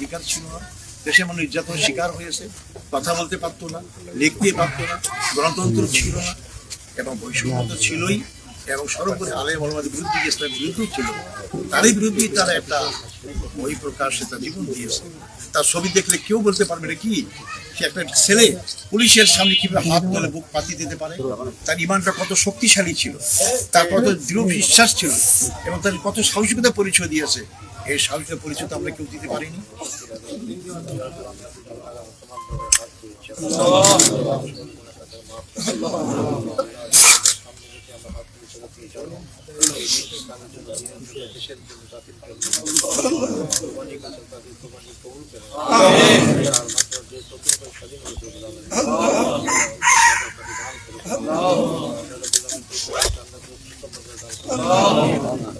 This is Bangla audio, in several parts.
অধিকার ছিল না। দেশের মানুষ নির্যাতনের শিকার হয়েছে। কথা বলতে পারতো না, লিখতে পারতো না, গণতন্ত্র ছিল না এবং বৈষম্য ছিলই এবং সর্বোপরি আলেম মোহাম্মদের বিরুদ্ধে ইসলামের বিরুদ্ধেও ছিল। তারই বিরুদ্ধেই তারা একটা বই প্রকাশে তার জীবন দিয়েছে। তার ছবি দেখলে কেউ বলতে পারবে না কি, সে একটা ছেলে পুলিশের সামনে কীভাবে হাত ধরে বুক পাতি দিতে পারে? তার ইমানটা কত শক্তিশালী ছিল? তার কত দৃঢ় বিশ্বাস ছিল? এবং তার কত সাহসিকতা পরিচয় দিয়েছে? এই সাহসিকতা পরিচয় আমরা কেউ দিতে পারিনি। চোদ্দ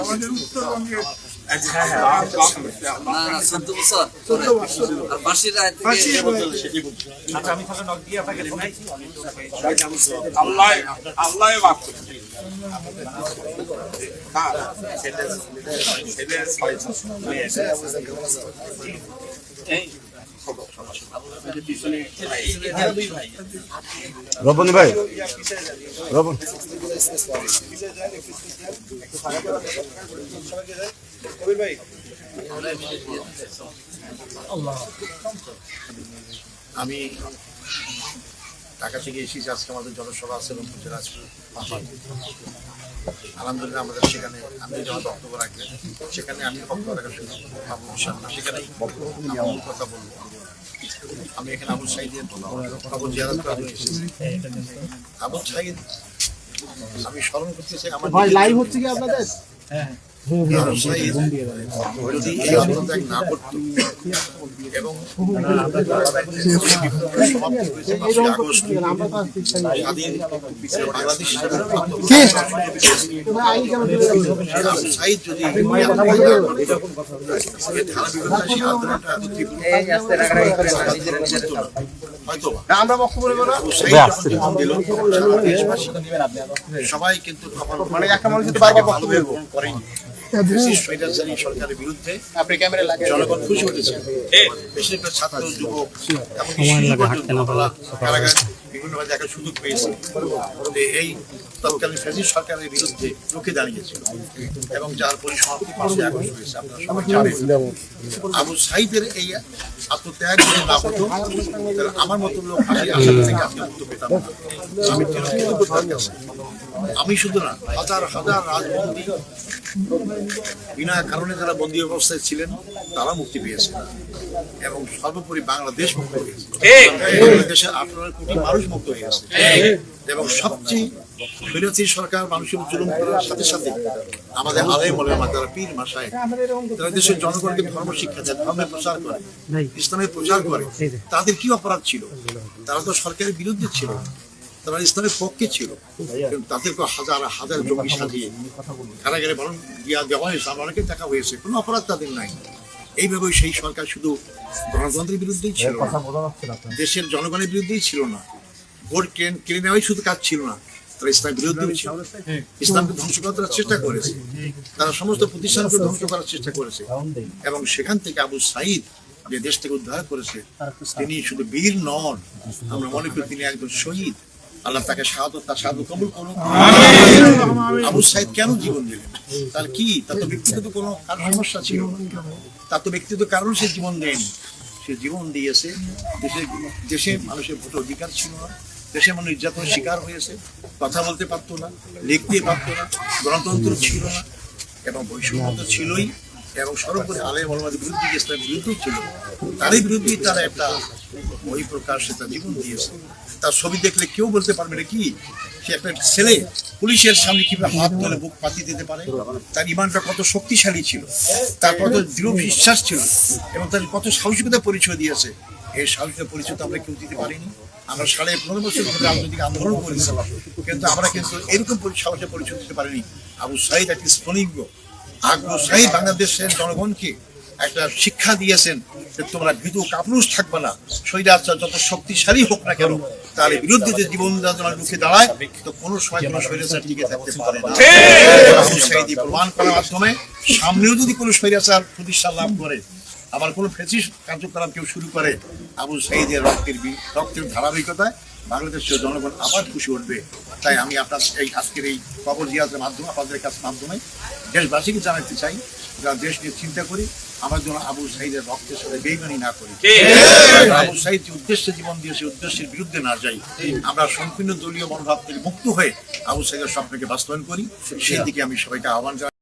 আমাদের উত্তরবঙ্গে আল্লাহ আল্লাহ মাফ করবে রবনি ভাই রবন আমি ঢাকা থেকে এসেছি আজকে আমাদের জনসভা আছে এবং দিনাজপুর পাহাড় আলহামদুলিল্লাহ আমাদের সেখানে আমি যখন বক্তব্য রাখবেন সেখানে আমি বক্তব্য রাখার সুযোগ পাবো সেখানে আমি কথা বলব। আমি এখানে আবু সাইদের খবর জিয়ারত জন্য এসেছি। আবু সাইদ আমি স্মরণ করতে চাই আমার লাইভ হচ্ছে কি আপনাদের? আবু সাইদ যদি এই আত্মত্যাগ না করতো এবং আগস্ট স্বাধীন বাংলাদেশ যদি। আমরা সবাই কিন্তু মানে একটা মানুষ যদি বারবার বক্তব্য করেনি সরকারের বিরুদ্ধে। আপনি ক্যামেরা লাগিয়ে জনগণ খুশি উঠেছে বেশিরভাগ ছাত্র যুবক এমনকি শিশু পর্যন্ত তারা বিভিন্ন জায়গায় সুযোগ পেয়েছে। এই তৎকালীন ফ্যাসিস্ট সরকারের বিরুদ্ধে রুখে দাঁড়িয়েছিল এবং যার পরিসমাপ্তি পাঁচই আগস্ট হয়েছে আপনারা সবাই জানেন। আবু সাইদের এই আত্মত্যাগ যদি না হতো তাহলে আমার মতো লোক ফাঁসি আসামি থেকে আজকে মুক্ত পেতাম আমি চিরকৃতজ্ঞ তার কাছে। আমি শুধু না হাজার হাজার রাজবন্দী বিনা কারণে যারা বন্দী অবস্থায় ছিলেন তারা মুক্তি পেয়েছে এবং সর্বোপরি বাংলাদেশ মুক্ত হয়েছে। বাংলাদেশের আঠারো কোটি মানুষ মুক্ত হয়েছে এবং সবচেয়ে স্বৈরাচারী সরকার মানুষের জুলুম করার সাথে সাথে আমাদের আলাই মলেমা যারা পীর মাসায় তারা দেশের জনগণকে ধর্ম শিক্ষা দেয় ধর্মের প্রচার করে ইসলামের প্রচার করে তাদের কি অপরাধ ছিল? তারা তো সরকারের বিরুদ্ধে ছিল। তারা ইসলামের পক্ষে ছিল। তাদেরকে হাজার হাজার জঙ্গি সাজিয়ে কারাগারে বরং দিয়া দেওয়া হয়েছে। আমার অনেকে টাকা হয়েছে। কোনো অপরাধ তাদের নাই। এইভাবে সেই সরকার শুধু গণতন্ত্রের বিরুদ্ধেই ছিল দেশের জনগণের বিরুদ্ধেই ছিল না। ভোট কেন কেড়ে নেওয়াই শুধু কাজ ছিল না। তারা ইসলামের বিরুদ্ধেও ছিল ইসলামকে ধ্বংস করার চেষ্টা করেছে। তারা সমস্ত প্রতিষ্ঠানকে ধ্বংস করার চেষ্টা করেছে। এবং সেখান থেকে আবু সাইদ যে দেশ থেকে উদ্ধার করেছে তিনি শুধু বীর নন আমরা মনে করি তিনি একজন শহীদ। আল্লাহ তাকে সাহায্য তার সাহায্য কবুল করুন আবু সাইদ কেন জীবন দিলেন? তার কি? তার তো ব্যক্তিগত কোনো সমস্যা ছিল। তার তো ব্যক্তিগত কারণ সে জীবন দেয়নি। সে জীবন দিয়েছে। দেশে দেশে মানুষের ভোট অধিকার ছিল না। দেশের মানুষ নির্যাতনের শিকার হয়েছে, কথা বলতে পারতো না, লিখতে পারতো না, গণতন্ত্র ছিল না, এবং বৈষম্য ছিলই, এবং সর্বোপরি আলেম অলমাদের বিরুদ্ধে ইসলামের বিরুদ্ধেও ছিল, তারই বিরুদ্ধেই তারা একটা বই প্রকাশে তার জীবন দিয়েছে। তার ছবি দেখলে কেউ বলতে পারবে না কি, সে একটা ছেলে পুলিশের সামনে কীভাবে হাত তুলে বুক পাতি দিতে পারে, তার ইমানটা কত শক্তিশালী ছিল, তার কত দৃঢ় বিশ্বাস ছিল, এবং তার কত সাহসিকতা পরিচয় দিয়েছে, এই সাহসিকতা পরিচয় তো আমরা কেউ দিতে পারিনি। আমরা সাড়ে পনেরো বছর ধরে রাজনৈতিক আন্দোলন করেছি কিন্তু আমরা কিন্তু এরকম সাহসের পরিচয় দিতে পারিনি। আবু সাইদ একটি স্ফলিঙ্গ। আগ্রহ সাহিদ বাংলাদেশের জনগণকে একটা শিক্ষা দিয়েছেন যে তোমরা ভীতু কাপুরুষ থাকবে না স্বৈরাচার যত শক্তিশালী হোক না কেন তার বিরুদ্ধে যে জীবন তোমার রুখে দাঁড়ায় তো কোনো সময় কোনো স্বৈরাচার টিকে থাকতে পারে না। আবু প্রমাণ করার মাধ্যমে সামনেও যদি কোনো স্বৈরাচার প্রতিষ্ঠা লাভ করে আবার কোনো ফেসিস কার্যকলাপ কেউ শুরু করে আবু সাইদের রক্তের বি- রক্তের ধারাবাহিকতায় বাংলাদেশের জনগণ আবার খুশি উঠবে। তাই আমি আপনার এই আজকের এই খবর জিয়াদের মাধ্যমে আপনাদের কাছে মাধ্যমে দেশবাসীকে জানাতে চাই যারা দেশ নিয়ে চিন্তা করি আমার জন্য আবু সাইদের রক্তের সাথে বেইমানি না করি। আবু সাইদ যে উদ্দেশ্যে জীবন দিয়ে সে উদ্দেশ্যের বিরুদ্ধে না যাই। আমরা সম্পূর্ণ দলীয় মনোভাব থেকে মুক্ত হয়ে আবু সাইদের স্বপ্নকে বাস্তবায়ন করি। সেই দিকে আমি সবাইকে আহ্বান জানাই।